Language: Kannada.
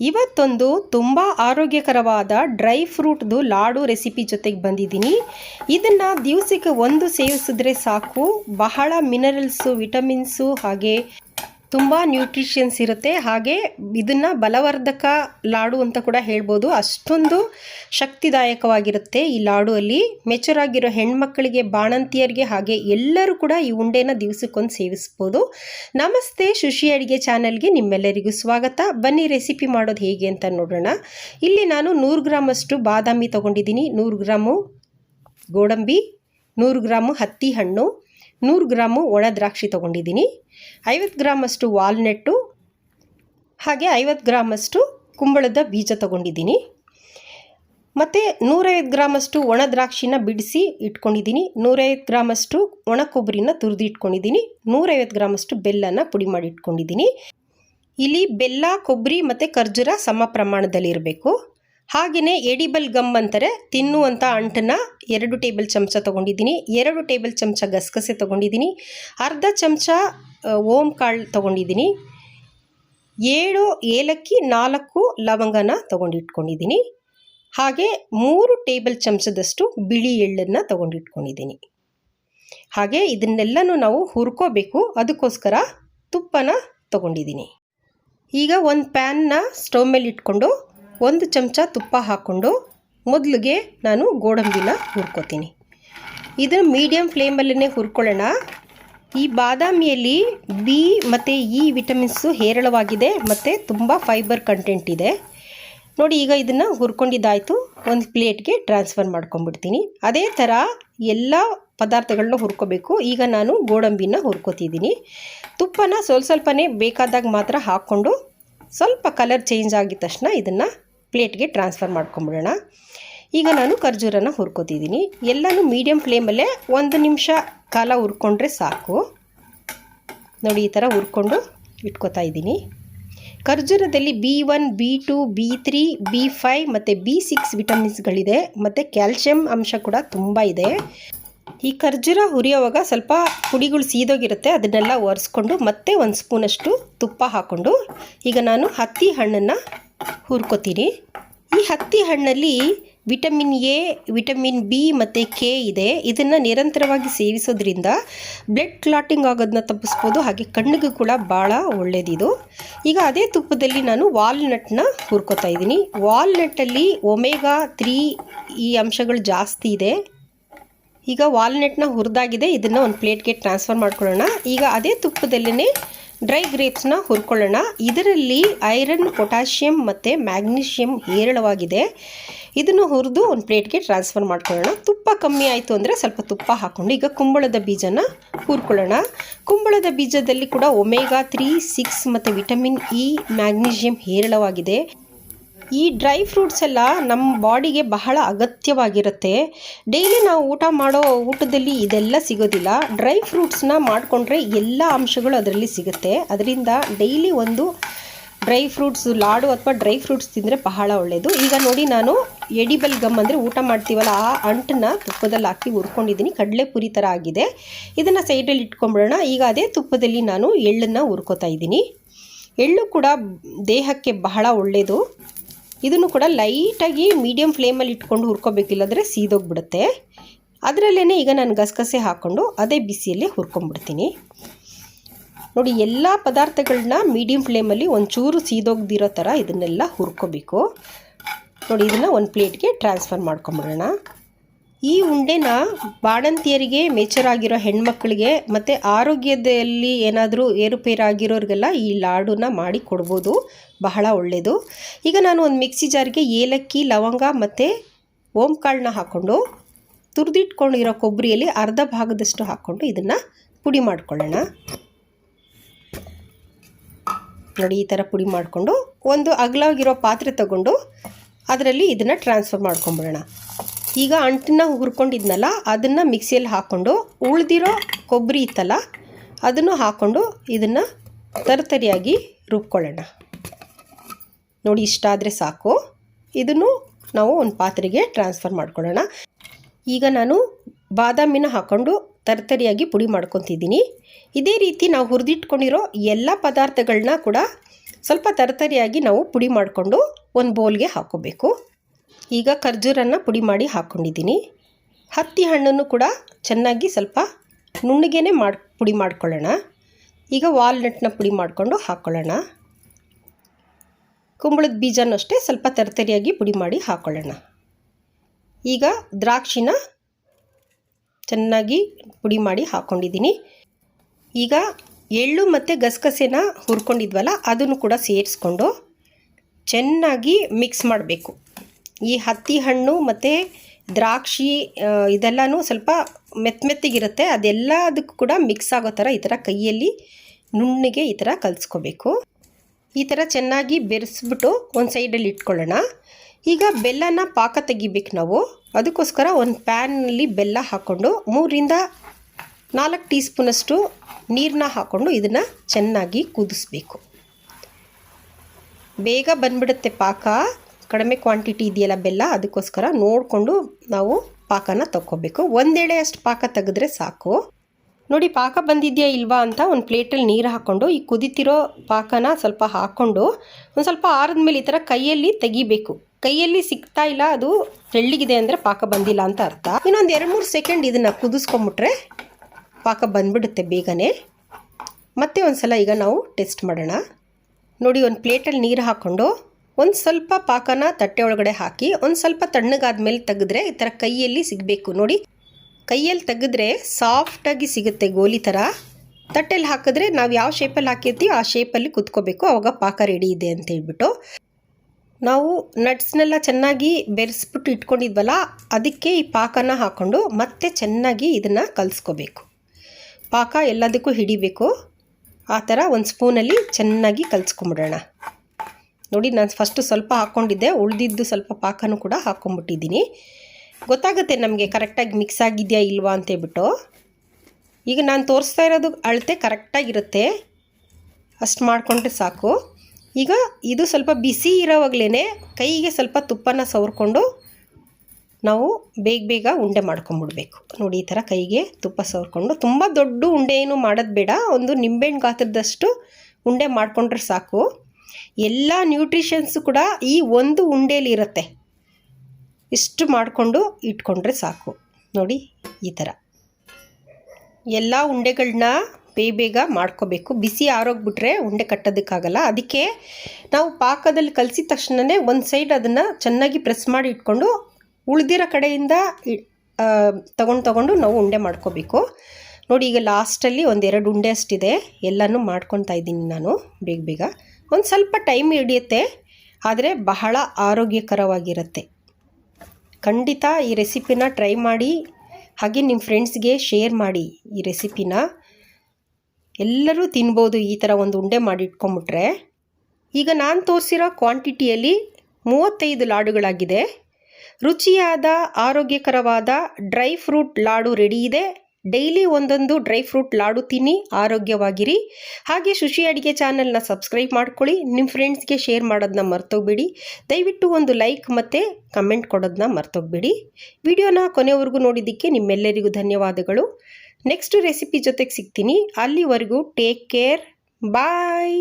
ಇವತ್ತೊಂದು ತುಂಬ ಆರೋಗ್ಯಕರವಾದ ಡ್ರೈ ಫ್ರೂಟ್ದು ಲಾಡು ರೆಸಿಪಿ ಜೊತೆಗೆ ಬಂದಿದ್ದೀನಿ. ಇದನ್ನು ದಿವಸಕ್ಕೆ ಒಂದು ಸೇವಿಸಿದ್ರೆ ಸಾಕು. ಬಹಳ ಮಿನರಲ್ಸು, ವಿಟಮಿನ್ಸು ಹಾಗೆ ತುಂಬ ನ್ಯೂಟ್ರಿಷನ್ಸ್ ಇರುತ್ತೆ. ಹಾಗೆ ಇದನ್ನು ಬಲವರ್ಧಕ ಲಾಡು ಅಂತ ಕೂಡ ಹೇಳ್ಬೋದು. ಅಷ್ಟೊಂದು ಶಕ್ತಿದಾಯಕವಾಗಿರುತ್ತೆ ಈ ಲಾಡುವಲ್ಲಿ ಆಗಿರೋ ಹೆಣ್ಮಕ್ಳಿಗೆ, ಬಾಣಂತಿಯರಿಗೆ ಹಾಗೆ ಎಲ್ಲರೂ ಕೂಡ ಈ ಉಂಡೆನ ದಿವಸಕ್ಕೊಂದು ಸೇವಿಸ್ಬೋದು. ನಮಸ್ತೆ ಶುಶಿ ಅಡುಗೆ ಚಾನಲ್ಗೆ ನಿಮ್ಮೆಲ್ಲರಿಗೂ ಸ್ವಾಗತ. ಬನ್ನಿ ರೆಸಿಪಿ ಮಾಡೋದು ಹೇಗೆ ಅಂತ ನೋಡೋಣ. ಇಲ್ಲಿ ನಾನು ನೂರು ಗ್ರಾಮಷ್ಟು ಬಾದಾಮಿ ತೊಗೊಂಡಿದ್ದೀನಿ. ನೂರು ಗ್ರಾಮು ಗೋಡಂಬಿ, ನೂರು ಗ್ರಾಮು ಹತ್ತಿ ಹಣ್ಣು ನೂರು ಗ್ರಾಮು ಒಣ ದ್ರಾಕ್ಷಿ ತೊಗೊಂಡಿದ್ದೀನಿ. ಐವತ್ತು ಗ್ರಾಮಷ್ಟು ವಾಲ್ನೆಟ್ಟು, ಹಾಗೆ ಐವತ್ತು ಗ್ರಾಮಷ್ಟು ಕುಂಬಳದ ಬೀಜ ತೊಗೊಂಡಿದ್ದೀನಿ. ಮತ್ತು ನೂರೈವತ್ತು ಗ್ರಾಮಷ್ಟು ಒಣ ದ್ರಾಕ್ಷಿನ ಬಿಡಿಸಿ ಇಟ್ಕೊಂಡಿದ್ದೀನಿ. ನೂರೈವತ್ತು ಗ್ರಾಮಷ್ಟು ಒಣ ಕೊಬ್ಬರಿನ ತುರಿದು ಇಟ್ಕೊಂಡಿದ್ದೀನಿ. ನೂರೈವತ್ತು ಗ್ರಾಮಷ್ಟು ಬೆಲ್ಲನ ಪುಡಿ ಮಾಡಿ ಇಟ್ಕೊಂಡಿದ್ದೀನಿ. ಇಲ್ಲಿ ಬೆಲ್ಲ, ಕೊಬ್ಬರಿ ಮತ್ತು ಖರ್ಜೂರ ಸಮ ಪ್ರಮಾಣದಲ್ಲಿರಬೇಕು. ಹಾಗೆಯೇ ಎಡಿಬಲ್ ಗಮ್ ಅಂತಾರೆ ತಿನ್ನುವಂಥ ಅಂಟನ್ನ ಎರಡು ಟೇಬಲ್ ಚಮಚ ತೊಗೊಂಡಿದ್ದೀನಿ. ಎರಡು ಟೇಬಲ್ ಚಮಚ ಗಸಗಸೆ ತೊಗೊಂಡಿದ್ದೀನಿ. ಅರ್ಧ ಚಮಚ ಓಂ ಕಾಳು ತೊಗೊಂಡಿದ್ದೀನಿ. ಏಳು ಏಲಕ್ಕಿ, ನಾಲ್ಕು ಲವಂಗನ ತೊಗೊಂಡಿಟ್ಕೊಂಡಿದ್ದೀನಿ. ಹಾಗೆ ಮೂರು ಟೇಬಲ್ ಚಮಚದಷ್ಟು ಬಿಳಿ ಎಳ್ಳನ್ನು ತೊಗೊಂಡಿಟ್ಕೊಂಡಿದ್ದೀನಿ. ಹಾಗೆ ಇದನ್ನೆಲ್ಲನೂ ನಾವು ಹುರ್ಕೋಬೇಕು. ಅದಕ್ಕೋಸ್ಕರ ತುಪ್ಪನ ತೊಗೊಂಡಿದ್ದೀನಿ. ಈಗ ಒಂದು ಪ್ಯಾನ್ನ ಸ್ಟವ್ ಮೇಲೆ ಇಟ್ಕೊಂಡು ಒಂದು ಚಮಚ ತುಪ್ಪ ಹಾಕ್ಕೊಂಡು ಮೊದಲಿಗೆ ನಾನು ಗೋಡಂಬಿನ ಹುರ್ಕೋತೀನಿ. ಇದನ್ನು ಮೀಡಿಯಮ್ ಫ್ಲೇಮಲ್ಲೇ ಹುರ್ಕೊಳ್ಳೋಣ. ಈ ಬಾದಾಮಿಯಲ್ಲಿ ಬಿ ಮತ್ತು ಇ ವಿಟಮಿನ್ಸು ಹೇರಳವಾಗಿದೆ ಮತ್ತು ತುಂಬ ಫೈಬರ್ ಕಂಟೆಂಟ್ ಇದೆ. ನೋಡಿ, ಈಗ ಇದನ್ನು ಹುರ್ಕೊಂಡಿದ್ದಾಯಿತು. ಒಂದು ಪ್ಲೇಟ್ಗೆ ಟ್ರಾನ್ಸ್ಫರ್ ಮಾಡ್ಕೊಂಡ್ಬಿಡ್ತೀನಿ. ಅದೇ ಥರ ಎಲ್ಲ ಪದಾರ್ಥಗಳನ್ನ ಹುರ್ಕೋಬೇಕು. ಈಗ ನಾನು ಗೋಡಂಬಿನ ಹುರ್ಕೋತಿದ್ದೀನಿ. ತುಪ್ಪನ ಸ್ವಲ್ಪ ಸ್ವಲ್ಪನೇ ಬೇಕಾದಾಗ ಮಾತ್ರ ಹಾಕ್ಕೊಂಡು ಸ್ವಲ್ಪ ಕಲರ್ ಚೇಂಜ್ ಆಗಿದ ತಕ್ಷಣ ಇದನ್ನು ಪ್ಲೇಟ್ಗೆ ಟ್ರಾನ್ಸ್ಫರ್ ಮಾಡ್ಕೊಂಬಿಡೋಣ. ಈಗ ನಾನು ಖರ್ಜೂರನ ಹುರ್ಕೋತಿದ್ದೀನಿ ಎಲ್ಲನೂ ಮೀಡಿಯಮ್ ಫ್ಲೇಮಲ್ಲೇ ಒಂದು ನಿಮಿಷ ಕಾಲ ಹುರ್ಕೊಂಡ್ರೆ ಸಾಕು. ನೋಡಿ, ಈ ಥರ ಹುರ್ಕೊಂಡು ಇಟ್ಕೋತಾ ಇದ್ದೀನಿ. ಖರ್ಜೂರದಲ್ಲಿ B one, B two, B three, B five ಮತ್ತು ಬಿ ಸಿಕ್ಸ್ ವಿಟಮಿನ್ಸ್ಗಳಿದೆ ಮತ್ತು ಕ್ಯಾಲ್ಶಿಯಂ ಅಂಶ ಕೂಡ ತುಂಬ ಇದೆ. ಈ ಖರ್ಜೂರ ಹುರಿಯೋವಾಗ ಸ್ವಲ್ಪ ಪುಡಿಗಳು ಸೀದೋಗಿರುತ್ತೆ, ಅದನ್ನೆಲ್ಲ ಒರೆಸ್ಕೊಂಡು ಮತ್ತೆ ಒಂದು ಸ್ಪೂನಷ್ಟು ತುಪ್ಪ ಹಾಕ್ಕೊಂಡು ಈಗ ನಾನು ಹತ್ತಿ ಹಣ್ಣನ್ನು ಹುರ್ಕೋತೀನಿ ಈ ಹತ್ತಿ ಹಣ್ಣಲ್ಲಿ ವಿಟಮಿನ್ ಎ, ವಿಟಮಿನ್ ಬಿ ಮತ್ತು ಕೆ ಇದೆ. ಇದನ್ನು ನಿರಂತರವಾಗಿ ಸೇವಿಸೋದ್ರಿಂದ ಬ್ಲಡ್ ಕ್ಲಾಟಿಂಗ್ ಆಗೋದನ್ನ ತಪ್ಪಿಸ್ಬೋದು. ಹಾಗೆ ಕಣ್ಣಿಗೂ ಕೂಡ ಭಾಳ ಒಳ್ಳೆಯದಿದು ಈಗ ಅದೇ ತುಪ್ಪದಲ್ಲಿ ನಾನು ವಾಲ್ನಟ್ನ ಹುರ್ಕೋತಾ ಇದ್ದೀನಿ. ವಾಲ್ನಟ್ಟಲ್ಲಿ ಒಮೆಗಾ ತ್ರೀ ಈ ಅಂಶಗಳು ಜಾಸ್ತಿ ಇದೆ. ಈಗ ವಾಲ್ನಟ್ನ ಹುರಿದಾಗಿದೆ. ಇದನ್ನು ಒಂದು ಪ್ಲೇಟ್ಗೆ ಟ್ರಾನ್ಸ್ಫರ್ ಮಾಡ್ಕೊಳ್ಳೋಣ. ಈಗ ಅದೇ ತುಪ್ಪದಲ್ಲೇ ಡ್ರೈ ಗ್ರೇಪ್ಸ್ನ ಹುರ್ಕೊಳ್ಳೋಣ. ಇದರಲ್ಲಿ ಐರನ್, ಪೊಟ್ಯಾಷಿಯಂ ಮತ್ತು ಮ್ಯಾಗ್ನೀಷಿಯಂ ಹೇರಳವಾಗಿದೆ. ಇದನ್ನು ಹುರಿದು ಒಂದು ಪ್ಲೇಟ್ಗೆ ಟ್ರಾನ್ಸ್ಫರ್ ಮಾಡ್ಕೊಳ್ಳೋಣ. ತುಪ್ಪ ಕಮ್ಮಿ ಆಯಿತು ಅಂದರೆ ಸ್ವಲ್ಪ ತುಪ್ಪ ಹಾಕ್ಕೊಂಡು ಈಗ ಕುಂಬಳದ ಬೀಜನ ಹುರ್ಕೊಳ್ಳೋಣ. ಕುಂಬಳದ ಬೀಜದಲ್ಲಿ ಕೂಡ ಒಮೆಗಾ ತ್ರೀ, ಸಿಕ್ಸ್ ಮತ್ತು ವಿಟಮಿನ್ ಇ, ಮ್ಯಾಗ್ನೀಷಿಯಂ ಹೇರಳವಾಗಿದೆ. ಈ ಡ್ರೈ ಫ್ರೂಟ್ಸ್ ಎಲ್ಲ ನಮ್ಮ ಬಾಡಿಗೆ ಬಹಳ ಅಗತ್ಯವಾಗಿರುತ್ತೆ. ಡೈಲಿ ನಾವು ಊಟ ಮಾಡೋ ಊಟದಲ್ಲಿ ಇದೆಲ್ಲ ಸಿಗೋದಿಲ್ಲ. ಡ್ರೈ ಫ್ರೂಟ್ಸ್ನ ಮಾಡಿಕೊಂಡ್ರೆ ಎಲ್ಲ ಅಂಶಗಳು ಅದರಲ್ಲಿ ಸಿಗುತ್ತೆ. ಅದರಿಂದ ಡೈಲಿ ಒಂದು ಡ್ರೈ ಫ್ರೂಟ್ಸ್ ಲಾಡು ಅಥವಾ ಡ್ರೈ ಫ್ರೂಟ್ಸ್ ತಿಂದರೆ ಬಹಳ ಒಳ್ಳೆಯದು ಈಗ ನೋಡಿ ನಾನು ಎಡಿಬಲ್ ಗಮ್ ಅಂದರೆ ಊಟ ಮಾಡ್ತೀವಲ್ಲ, ಆ ಅಂಟನ್ನ ತುಪ್ಪದಲ್ಲಿ ಹಾಕಿ ಹುರ್ಕೊಂಡಿದ್ದೀನಿ. ಕಡಲೆ ಪುರಿ ಥರ ಆಗಿದೆ. ಇದನ್ನು ಸೈಡಲ್ಲಿ ಇಟ್ಕೊಂಬಿಡೋಣ ಈಗ ಅದೇ ತುಪ್ಪದಲ್ಲಿ ನಾನು ಎಳ್ಳನ್ನು ಹುರ್ಕೋತಾ ಇದ್ದೀನಿ. ಎಳ್ಳು ಕೂಡ ದೇಹಕ್ಕೆ ಬಹಳ ಒಳ್ಳೆಯದು ಇದನ್ನು ಕೂಡ ಲೈಟಾಗಿ ಮೀಡಿಯಮ್ ಫ್ಲೇಮಲ್ಲಿ ಇಟ್ಕೊಂಡು ಹುರ್ಕೋಬೇಕಿಲ್ಲದ್ರೆ ಸೀದೋಗ್ಬಿಡುತ್ತೆ. ಅದರಲ್ಲೇ ಈಗ ನಾನು ಗಸಗಸೆ ಹಾಕ್ಕೊಂಡು ಅದೇ ಬಿಸಿಯಲ್ಲಿ ಹುರ್ಕೊಂಬಿಡ್ತೀನಿ. ನೋಡಿ, ಎಲ್ಲ ಪದಾರ್ಥಗಳನ್ನ ಮೀಡಿಯಮ್ ಫ್ಲೇಮಲ್ಲಿ ಒಂಚೂರು ಸೀದೋಗ್ದಿರೋ ಥರ ಇದನ್ನೆಲ್ಲ ಹುರ್ಕೋಬೇಕು. ನೋಡಿ, ಇದನ್ನು ಒಂದು ಪ್ಲೇಟ್ಗೆ ಟ್ರಾನ್ಸ್ಫರ್ ಮಾಡ್ಕೊಂಬಿಡೋಣ. ಈ ಉಂಡೆನ ಬಾಣಂತಿಯರಿಗೆ ಮೇಚರ್ ಆಗಿರೋ ಹೆಣ್ಮಕ್ಳಿಗೆ ಮತ್ತು ಆರೋಗ್ಯದಲ್ಲಿ ಏನಾದರೂ ಏರುಪೇರಾಗಿರೋರಿಗೆಲ್ಲ ಈ ಲಾಡುನ ಮಾಡಿ ಕೊಡ್ಬೋದು. ಬಹಳ ಒಳ್ಳೆಯದು ಈಗ ನಾನು ಒಂದು ಮಿಕ್ಸಿ ಜಾರಿಗೆ ಏಲಕ್ಕಿ, ಲವಂಗ ಮತ್ತು ಓಂಕಾಳನ್ನ ಹಾಕ್ಕೊಂಡು ತುರಿದಿಟ್ಕೊಂಡಿರೋ ಕೊಬ್ಬರಿಯಲ್ಲಿ ಅರ್ಧ ಭಾಗದಷ್ಟು ಹಾಕ್ಕೊಂಡು ಇದನ್ನು ಪುಡಿ ಮಾಡ್ಕೊಳ್ಳೋಣ. ನೋಡಿ, ಈ ಥರ ಪುಡಿ ಮಾಡಿಕೊಂಡು ಒಂದು ಅಗಲವಾಗಿರೋ ಪಾತ್ರೆ ತಗೊಂಡು ಅದರಲ್ಲಿ ಇದನ್ನು ಟ್ರಾನ್ಸ್ಫರ್ ಮಾಡ್ಕೊಂಬಿಡೋಣ. ಈಗ ಅಂಟನ್ನ ಹುರ್ಕೊಂಡಿದ್ನಲ್ಲ, ಅದನ್ನು ಮಿಕ್ಸಿಯಲ್ಲಿ ಹಾಕ್ಕೊಂಡು ಉಳಿದಿರೋ ಕೊಬ್ಬರಿ ಇತ್ತಲ್ಲ, ಅದನ್ನು ಹಾಕ್ಕೊಂಡು ಇದನ್ನು ತರತರಿಯಾಗಿ ರುಬ್ಕೊಳ್ಳೋಣ. ನೋಡಿ, ಇಷ್ಟ ಆದರೆ ಸಾಕು. ಇದನ್ನು ನಾವು ಒಂದು ಪಾತ್ರೆಗೆ ಟ್ರಾನ್ಸ್ಫರ್ ಮಾಡ್ಕೊಳ್ಳೋಣ. ಈಗ ನಾನು ಬಾದಾಮಿನ ಹಾಕ್ಕೊಂಡು ತರತರಿಯಾಗಿ ಪುಡಿ ಮಾಡ್ಕೊತಿದ್ದೀನಿ. ಇದೇ ರೀತಿ ನಾವು ಹುರಿದಿಟ್ಕೊಂಡಿರೋ ಎಲ್ಲ ಪದಾರ್ಥಗಳನ್ನ ಕೂಡ ಸ್ವಲ್ಪ ತರತರಿಯಾಗಿ ನಾವು ಪುಡಿ ಮಾಡಿಕೊಂಡು ಒಂದು ಬೌಲ್ಗೆ ಹಾಕೋಬೇಕು ಈಗ ಖರ್ಜೂರನ್ನು ಪುಡಿ ಮಾಡಿ ಹಾಕ್ಕೊಂಡಿದ್ದೀನಿ ಹತ್ತಿ ಹಣ್ಣನ್ನು ಕೂಡ ಚೆನ್ನಾಗಿ ಸ್ವಲ್ಪ ನುಣ್ಣಗೇನೆ ಮಾಡಿ, ಪುಡಿ ಮಾಡ್ಕೊಳ್ಳೋಣ. ಈಗ ವಾಲ್ನಟ್ನ ಪುಡಿ ಮಾಡಿಕೊಂಡು ಹಾಕ್ಕೊಳ್ಳೋಣ ಕುಂಬಳದ ಬೀಜನೂ ಅಷ್ಟೇ ಸ್ವಲ್ಪ ತರತರಿಯಾಗಿ ಪುಡಿ ಮಾಡಿ ಹಾಕ್ಕೊಳ್ಳೋಣ ಈಗ ದ್ರಾಕ್ಷಿನ ಚೆನ್ನಾಗಿ ಪುಡಿ ಮಾಡಿ ಹಾಕ್ಕೊಂಡಿದ್ದೀನಿ ಈಗ ಎಳ್ಳು ಮತ್ತು ಗಸಗಸೆನ ಹುರ್ಕೊಂಡಿದ್ವಲ್ಲ, ಅದನ್ನು ಕೂಡ ಸೇರಿಸ್ಕೊಂಡು ಚೆನ್ನಾಗಿ ಮಿಕ್ಸ್ ಮಾಡಬೇಕು. ಈ ಹತ್ತಿ ಹಣ್ಣು ಮತ್ತು ದ್ರಾಕ್ಷಿ ಇದೆಲ್ಲನೂ ಸ್ವಲ್ಪ ಮೆತ್ತ ಮೆತ್ತಗಿರುತ್ತೆ. ಅದೆಲ್ಲ ಅದಕ್ಕೂ ಕೂಡ ಮಿಕ್ಸ್ ಆಗೋ ಥರ ಈ ಥರ ಕೈಯಲ್ಲಿ ನುಣ್ಣಗೆ ಈ ಥರ ಕಲಿಸ್ಕೋಬೇಕು. ಈ ಥರ ಚೆನ್ನಾಗಿ ಬೆರೆಸ್ಬಿಟ್ಟು ಒಂದು ಸೈಡಲ್ಲಿ ಇಟ್ಕೊಳ್ಳೋಣ. ಈಗ ಬೆಲ್ಲನ ಪಾಕ ತೆಗಿಬೇಕು ನಾವು. ಅದಕ್ಕೋಸ್ಕರ ಒಂದು ಪ್ಯಾನಲ್ಲಿ ಬೆಲ್ಲ ಹಾಕ್ಕೊಂಡು ಮೂರಿಂದ ನಾಲ್ಕು ಟೀ ಸ್ಪೂನಷ್ಟು ನೀರನ್ನ ಹಾಕ್ಕೊಂಡು ಇದನ್ನು ಚೆನ್ನಾಗಿ ಕುದಿಸ್ಬೇಕು. ಬೇಗ ಬಂದ್ಬಿಡುತ್ತೆ ಪಾಕ. ಕಡಿಮೆ ಕ್ವಾಂಟಿಟಿ ಇದೆಯಲ್ಲ ಬೆಲ್ಲ, ಅದಕ್ಕೋಸ್ಕರ ನೋಡಿಕೊಂಡು ನಾವು ಪಾಕನ ತಗೋಬೇಕು ಒಂದೆಳೆ ಅಷ್ಟು ಪಾಕ ತೆಗೆದ್ರೆ ಸಾಕು. ನೋಡಿ, ಪಾಕ ಬಂದಿದೆಯಾ ಇಲ್ವಾ ಅಂತ ಒಂದು ಪ್ಲೇಟಲ್ಲಿ ನೀರು ಹಾಕ್ಕೊಂಡು ಈ ಕುದಿತಿರೋ ಪಾಕನ ಸ್ವಲ್ಪ ಹಾಕ್ಕೊಂಡು ಒಂದು ಸ್ವಲ್ಪ ಆರಿದ ಮೇಲೆ ಈ ಥರ ಕೈಯಲ್ಲಿ ತೆಗಿಬೇಕು. ಕೈಯಲ್ಲಿ ಸಿಗ್ತಾ ಇಲ್ಲ, ಅದು ತೆಳ್ಳಿಗಿದೆ ಅಂದರೆ ಪಾಕ ಬಂದಿಲ್ಲ ಅಂತ ಅರ್ಥ. ಇನ್ನೊಂದು ಎರಡು ಮೂರು ಸೆಕೆಂಡ್ ಇದನ್ನು ಕುದಿಸ್ಕೊಂಬಿಟ್ರೆ ಪಾಕ ಬಂದ್ಬಿಡುತ್ತೆ ಬೇಗನೆ. ಮತ್ತೆ ಒಂದು ಸಲ ಈಗ ನಾವು ಟೆಸ್ಟ್ ಮಾಡೋಣ. ನೋಡಿ, ಒಂದು ಪ್ಲೇಟಲ್ಲಿ ನೀರು ಹಾಕ್ಕೊಂಡು ಒಂದು ಸ್ವಲ್ಪ ಪಾಕನ ತಟ್ಟೆ ಒಳಗಡೆ ಹಾಕಿ, ಒಂದು ಸ್ವಲ್ಪ ತಣ್ಣಗಾದ ಮೇಲೆ ತೆಗೆದ್ರೆ ಈ ಥರ ಕೈಯಲ್ಲಿ ಸಿಗಬೇಕು. ನೋಡಿ ಕೈಯಲ್ಲಿ ತೆಗೆದ್ರೆ ಸಾಫ್ಟಾಗಿ ಸಿಗುತ್ತೆ ಗೋಲಿ ಥರ ತಟ್ಟೆಲಿ ಹಾಕಿದ್ರೆ ನಾವು ಯಾವ ಶೇಪಲ್ಲಿ ಹಾಕಿರ್ತೀವಿ ಆ ಶೇಪಲ್ಲಿ ಕುತ್ಕೋಬೇಕು. ಆವಾಗ ಪಾಕ ರೆಡಿ ಇದೆ ಅಂತ ಹೇಳ್ಬಿಟ್ಟು. ನಾವು ನಟ್ಸ್ನೆಲ್ಲ ಚೆನ್ನಾಗಿ ಬೆರೆಸ್ಬಿಟ್ಟು ಇಟ್ಕೊಂಡಿದ್ವಲ್ಲ, ಅದಕ್ಕೆ ಈ ಪಾಕನ ಹಾಕ್ಕೊಂಡು ಮತ್ತೆ ಚೆನ್ನಾಗಿ ಇದನ್ನು ಕಲಿಸ್ಕೋಬೇಕು. ಪಾಕ ಎಲ್ಲದಕ್ಕೂ ಹಿಡಿಬೇಕು. ಆ ಥರ ಒಂದು ಸ್ಪೂನಲ್ಲಿ ಚೆನ್ನಾಗಿ ಕಲಿಸ್ಕೊಂಬಿಡೋಣ ನೋಡಿ, ನಾನು ಫಸ್ಟು ಸ್ವಲ್ಪ ಹಾಕ್ಕೊಂಡಿದ್ದೆ ಉಳಿದಿದ್ದು ಸ್ವಲ್ಪ ಪಾಕನೂ ಕೂಡ ಹಾಕ್ಕೊಂಬಿಟ್ಟಿದ್ದೀನಿ ಗೊತ್ತಾಗುತ್ತೆ ನಮಗೆ ಕರೆಕ್ಟಾಗಿ ಮಿಕ್ಸ್ ಆಗಿದೆಯಾ ಇಲ್ವಾ ಅಂತೇಳ್ಬಿಟ್ಟು ಈಗ ನಾನು ತೋರಿಸ್ತಾ ಇರೋದು ಅಳತೆ ಕರೆಕ್ಟಾಗಿರುತ್ತೆ ಅಷ್ಟು ಮಾಡಿಕೊಂಡ್ರೆ ಸಾಕು. ಈಗ ಇದು ಸ್ವಲ್ಪ ಬಿಸಿ ಇರೋವಾಗಲೇ ಕೈಗೆ ಸ್ವಲ್ಪ ತುಪ್ಪನ ಸವರ್ಕೊಂಡು ನಾವು ಬೇಗ ಬೇಗ ಉಂಡೆ ಮಾಡ್ಕೊಂಬಿಡ್ಬೇಕು. ನೋಡಿ, ಈ ಥರ ಕೈಗೆ ತುಪ್ಪ ಸವರ್ಕೊಂಡು. ತುಂಬ ದೊಡ್ಡ ಉಂಡೆ ಏನು ಮಾಡೋದು ಬೇಡ. ಒಂದು ನಿಂಬೆಹಣ್ಣು ಗಾತ್ರದಷ್ಟು ಉಂಡೆ ಮಾಡಿಕೊಂಡ್ರೆ ಸಾಕು. ಎಲ್ಲ ನ್ಯೂಟ್ರಿಷನ್ಸು ಕೂಡ ಈ ಒಂದು ಉಂಡೇಲಿ ಇರುತ್ತೆ. ಇಷ್ಟು ಮಾಡಿಕೊಂಡು ಇಟ್ಕೊಂಡ್ರೆ ಸಾಕು. ನೋಡಿ, ಈ ಥರ. ಎಲ್ಲ ಉಂಡೆಗಳನ್ನ ಬೇಗ ಬೇಗ ಮಾಡ್ಕೋಬೇಕು. ಬಿಸಿ ಆರೋಗ್ಬಿಟ್ರೆ ಉಂಡೆ ಕಟ್ಟೋದಕ್ಕಾಗಲ್ಲ. ಅದಕ್ಕೆ ನಾವು ಪಾಕದಲ್ಲಿ ಕಲಸಿದ ತಕ್ಷಣವೇ ಒಂದು ಸೈಡ್ ಅದನ್ನು ಚೆನ್ನಾಗಿ ಪ್ರೆಸ್ ಮಾಡಿ ಇಟ್ಕೊಂಡು ಉಳಿದಿರೋ ಕಡೆಯಿಂದ ತಗೊಂಡು ತಗೊಂಡು ನಾವು ಉಂಡೆ ಮಾಡ್ಕೋಬೇಕು. ನೋಡಿ, ಈಗ ಲಾಸ್ಟಲ್ಲಿ ಒಂದೆರಡು ಉಂಡೆ ಅಷ್ಟಿದೆ. ಎಲ್ಲನೂ ಮಾಡ್ಕೊತಾ ಇದ್ದೀನಿ ನಾನು ಬೇಗ ಬೇಗ. ಒಂದು ಸ್ವಲ್ಪ ಟೈಮ್ ಹಿಡಿಯುತ್ತೆ, ಆದರೆ ಬಹಳ ಆರೋಗ್ಯಕರವಾಗಿರುತ್ತೆ. ಖಂಡಿತ ಈ ರೆಸಿಪಿನ ಟ್ರೈ ಮಾಡಿ, ಹಾಗೆ ನಿಮ್ಮ ಫ್ರೆಂಡ್ಸ್ಗೆ ಶೇರ್ ಮಾಡಿ ಈ ರೆಸಿಪಿನ. ಎಲ್ಲರೂ ತಿನ್ಬೋದು ಈ ಥರ ಒಂದು ಉಂಡೆ ಮಾಡಿ ಇಟ್ಕೊಂಬಿಟ್ರೆ ಈಗ ನಾನು ತೋರಿಸಿರೋ ಕ್ವಾಂಟಿಟಿಯಲ್ಲಿ ಮೂವತ್ತೈದು ಲಾಡುಗಳಾಗಿದೆ. ರುಚಿಯಾದ, ಆರೋಗ್ಯಕರವಾದ ಡ್ರೈ ಫ್ರೂಟ್ ಲಾಡು ರೆಡಿ ಇದೆ. ಡೈಲಿ ಒಂದೊಂದು ಡ್ರೈ ಫ್ರೂಟ್ ಲಾಡು ತಿನ್ನಿ, ಆರೋಗ್ಯವಾಗಿರಿ. ಹಾಗೆ ಶುಷಿ ಅಡಿಗೆ ಚಾನಲ್ನ ಸಬ್ಸ್ಕ್ರೈಬ್ ಮಾಡ್ಕೊಳ್ಳಿ ನಿಮ್ಮ ಫ್ರೆಂಡ್ಸ್ಗೆ ಶೇರ್ ಮಾಡೋದನ್ನ ಮರ್ತೋಗ್ಬೇಡಿ. ದಯವಿಟ್ಟು ಒಂದು ಲೈಕ್ ಮತ್ತು ಕಮೆಂಟ್ ಕೊಡೋದನ್ನ ಮರ್ತೋಗ್ಬೇಡಿ. ವಿಡಿಯೋನ ಕೊನೆವರೆಗೂ ನೋಡಿದ್ದಕ್ಕೆ ನಿಮ್ಮೆಲ್ಲರಿಗೂ ಧನ್ಯವಾದಗಳು. ನೆಕ್ಸ್ಟ್ ರೆಸಿಪಿ ಜೊತೆಗೆ ಸಿಗ್ತೀನಿ. ಅಲ್ಲಿವರೆಗೂ ಟೇಕ್ ಕೇರ್. ಬಾಯ್.